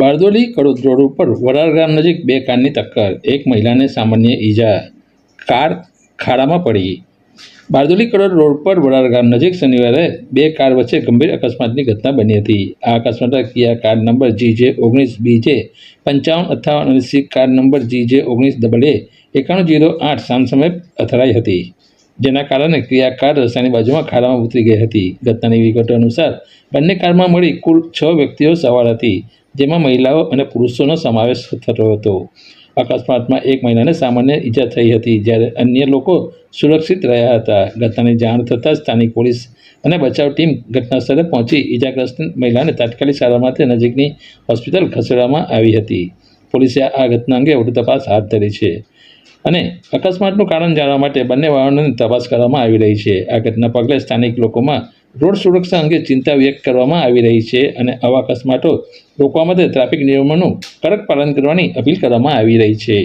બારદોલી Kadod road ઉપર વરાળ ગામ નજીક બે કારની ટક્કર. એક મહિલાને સામાન્ય ઈજા કાર ખાડામાં પડી. બારદોલી કડોદ રોડ પર વરાળ ગામ નજીક શનિવારે બે કાર વચ્ચે ગંભીર અકસ્માતની ઘટના બની હતી. આ અકસ્માતમાં કિયા કાર નંબર જી જે ઓગણીસ બી જે પંચાવન, અઠ્ઠાવન અને સી કાર નંબર જી જે ઓગણીસ ડબલ એ એકાણું જીરો આઠ સામસામે અથડાઈ હતી, જેના કારણે ક્રિયા કાર રસ્તાની બાજુમાં ખાડામાં ઉતરી ગઈ હતી. ઘટનાની વિગતો અનુસાર, બંને કારમાં મળી કુલ છ વ્યક્તિઓ સવાર હતી. જેમાં મહિલાઓ અને પુરુષોનો સમાવેશ થતો હતો. અકસ્માતમાં એક મહિલાને સામાન્ય ઈજા થઈ હતી, જ્યારે અન્ય લોકો સુરક્ષિત રહ્યા હતા. ઘટનાની જાણ થતાં સ્થાનિક પોલીસ અને બચાવ ટીમ ઘટના સ્થળે પહોંચી ઈજાગ્રસ્ત મહિલાને તાત્કાલિક સારવાર માટે નજીકની હોસ્પિટલ ખસેડવામાં આવી હતી. પોલીસે આ ઘટના અંગે વધુ તપાસ હાથ ધરી છે અને અકસ્માતનું કારણ જાણવા માટે બંને વાહનોની તપાસ કરવામાં આવી રહી છે. આ ઘટના પગલે સ્થાનિક લોકોમાં રોડ સુરક્ષા અંગે ચિંતા વ્યક્ત કરવામાં આવી રહી છે અને આવા અકસ્માતો રોકવા માટે ટ્રાફિક નિયમોનું કડક પાલન કરવાની અપીલ કરવામાં આવી રહી છે.